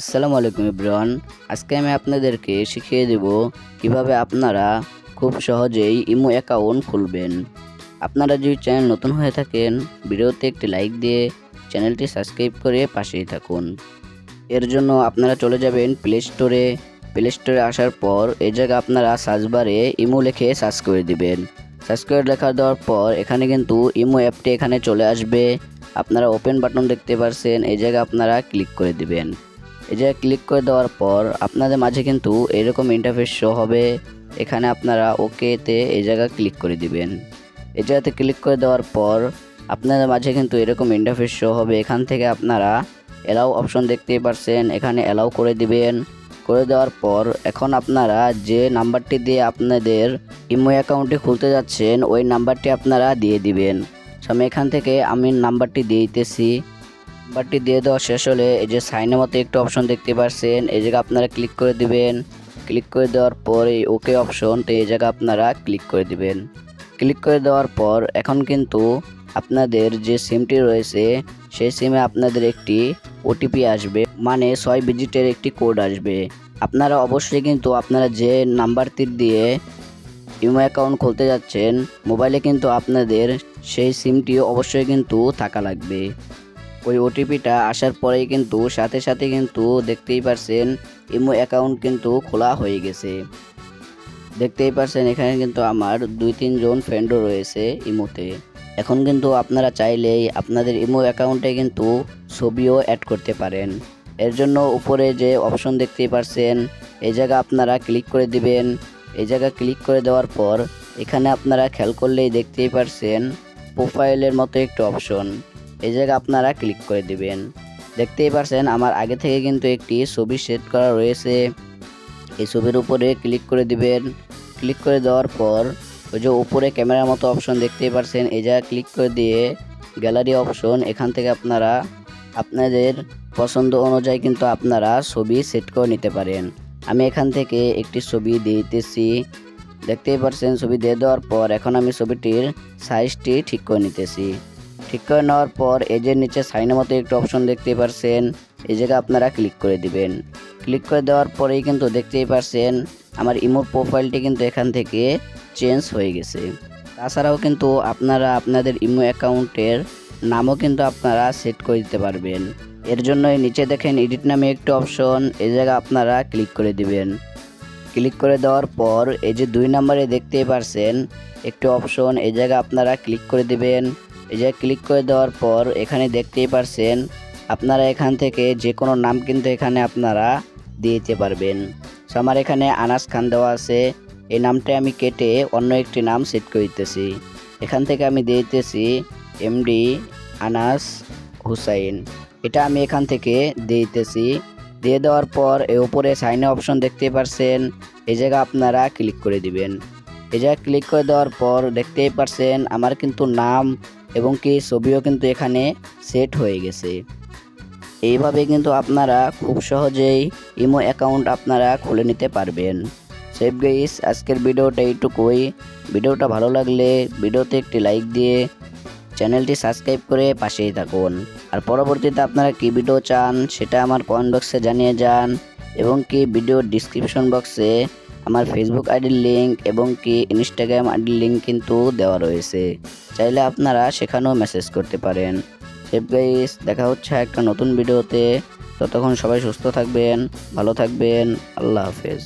আসসালামু আলাইকুম ইব্রান। আজকে আমি আপনাদেরকে শিখিয়ে দেব কীভাবে আপনারা খুব সহজেই ইমো অ্যাকাউন্ট খুলবেন। আপনারা যদি চ্যানেল নতুন হয়ে থাকেন, ভিডিওতে একটি লাইক দিয়ে চ্যানেলটি সাবস্ক্রাইব করে পাশেই থাকুন। এর জন্য আপনারা চলে যাবেন প্লে স্টোরে প্লে স্টোরে আসার পর এই জায়গায় আপনারা সার্চ বারে ইমো লিখে সার্চ করে দিবেন। সার্চ করে লেখা দেওয়ার পর এখানে কিন্তু ইমো অ্যাপটি এখানে চলে আসবে। আপনারা ওপেন বাটন দেখতে পারছেন, এই জায়গায় আপনারা ক্লিক করে দিবেন। এই জায়গায় ক্লিক করে দেওয়ার পর আপনাদের মাঝে কিন্তু এরকম ইন্টারফেস শো হবে। এখানে আপনারা ওকেতে এই জায়গা ক্লিক করে দিবেন। এই জায়গাতে ক্লিক করে দেওয়ার পর আপনাদের মাঝে কিন্তু এরকম ইন্টারফেস শো হবে। এখান থেকে আপনারা এলাও অপশন দেখতেই পারছেন। এখানে এলাও করে দিবেন। করে দেওয়ার পর এখন আপনারা যে নাম্বারটি দিয়ে আপনাদের ইমো অ্যাকাউন্টটি খুলতে যাচ্ছেন, ওই নাম্বারটি আপনারা দিয়ে দিবেন। আমি এখান থেকে আমি নাম্বারটি দিয়ে দিতেছি। নাম্বারটি দিয়ে দেওয়া শেষ হলে এই যে সাইনের মতো একটু অপশন দেখতে পাচ্ছেন এই জায়গায় আপনারা ক্লিক করে দিবেন। ক্লিক করে দেওয়ার পর এই ওকে অপশন তো এই জায়গায় আপনারা ক্লিক করে দিবেন। ক্লিক করে দেওয়ার পর এখন কিন্তু আপনাদের যে সিমটি রয়েছে, সেই সিমে আপনাদের একটি ওটিপি আসবে মানে ছয় ডিজিটের একটি কোড আসবে। আপনারা অবশ্যই কিন্তু আপনারা যে নাম্বারটি দিয়ে ইমো অ্যাকাউন্ট খুলতে যাচ্ছেন মোবাইলে কিন্তু আপনাদের সেই সিমটি অবশ্যই কিন্তু থাকা লাগবে। ওই ওটিপিটা আসার পরেই কিন্তু সাথে সাথে কিন্তু দেখতেই পারছেন ইমো অ্যাকাউন্ট কিন্তু খোলা হয়ে গেছে। দেখতেই পারছেন এখানে কিন্তু আমার দুই তিনজন ফ্রেন্ডও রয়েছে ইমোতে। এখন কিন্তু আপনারা চাইলেই আপনাদের ইমো অ্যাকাউন্টে কিন্তু ছবিও অ্যাড করতে পারেন। এর জন্য উপরে যে অপশন দেখতেই পারছেন, এই জায়গা আপনারা ক্লিক করে দিবেন। এই জায়গা ক্লিক করে দেওয়ার পর এখানে আপনারা খেয়াল করলেই দেখতেই পারছেন প্রোফাইলের মতো একটি অপশন এই জায়গা আপনারা ক্লিক করে দিবেন। দেখতেই পারছেন, আমার আগে থেকে কিন্তু একটি ছবি সেট করা রয়েছে। এই ছবির উপরে ক্লিক করে দিবেন। ক্লিক করে দেওয়ার পর ওই যে উপরে ক্যামেরার মতো অপশন দেখতেই পারছেন, এই জায়গা ক্লিক করে দিয়ে গ্যালারি অপশন এখান থেকে আপনারা আপনাদের পছন্দ অনুযায়ী কিন্তু আপনারা ছবি সেট করে নিতে পারেন। আমি এখান থেকে একটি ছবি দিতেছি। দেখতেই পারছেন, ছবি দিয়ে দেওয়ার পর এখন আমি ছবিটির সাইজটি ঠিক করে নিতেছি। ঠিক করে নেওয়ার পর এজের নিচে সাইনের মতো একটু অপশন দেখতেই পারছেন, এই জায়গায় আপনারা ক্লিক করে দিবেন। ক্লিক করে দেওয়ার পরেই কিন্তু দেখতেই পারছেন, আমার ইমোর প্রোফাইলটি কিন্তু এখান থেকে চেঞ্জ হয়ে গেছে। তাছাড়াও কিন্তু আপনারা আপনাদের ইমো অ্যাকাউন্টের নামও কিন্তু আপনারা সেট করে দিতে পারবেন। এর জন্য নিচে দেখেন এডিট নামে একটি অপশন, এই জায়গা আপনারা ক্লিক করে দিবেন। ক্লিক করে দেওয়ার পর এই যে দুই নম্বরে দেখতেই পারছেন, একটি অপশন, এই জায়গায় আপনারা ক্লিক করে দিবেন। এই জায়গায় ক্লিক করে দেওয়ার পর এখানে দেখতেই পারছেন, আপনারা এখান থেকে যে কোনো নাম কিন্তু এখানে আপনারা দিতে পারবেন। সো আমার এখানে আনাস খান দেওয়া আছে। এই নামটা আমি কেটে অন্য একটি নাম সেট করে দিতেছি এখান থেকে আমি দিয়ে দিতেছি এমডি আনাস হুসাইন। এটা আমি এখান থেকে দিয়ে দিতেছি। দিয়ে দেওয়ার পর এর উপরে সাইনে অপশন দেখতে পারছেন। এই জায়গা আপনারা ক্লিক করে দিবেন। এই জায়গায় ক্লিক করে দেওয়ার পর দেখতেই পারছেন, আমার কিন্তু নাম এবং কি ছবিও কিন্তু এখানে সেট হয়ে গেছে। এইভাবে কিন্তু আপনারা খুব সহজেই ইমো অ্যাকাউন্ট আপনারা খুলে নিতে পারবেন। সেভ গাইস, আজকের ভিডিওটা এইটুকুই। ভিডিওটা ভালো লাগলে ভিডিওতে একটি লাইক দিয়ে চ্যানেলটি সাবস্ক্রাইব করে পাশেই থাকুন। আর পরবর্তীতে আপনারা কি ভিডিও চান সেটা আমার কমেন্ট বক্সে জানিয়ে যান এবং কি ভিডিওর ডিসক্রিপশন বক্সে আমার ফেসবুক আইডির লিঙ্ক এবং কি ইনস্টাগ্রাম আইডির লিঙ্ক কিন্তু দেওয়া রয়েছে। চাইলে আপনারা সেখানেও মেসেজ করতে পারেন। সেভ গাইস দেখা হচ্ছে একটা নতুন ভিডিওতে ততক্ষণ সবাই সুস্থ থাকবেন, ভালো থাকবেন। আল্লাহ হাফেজ।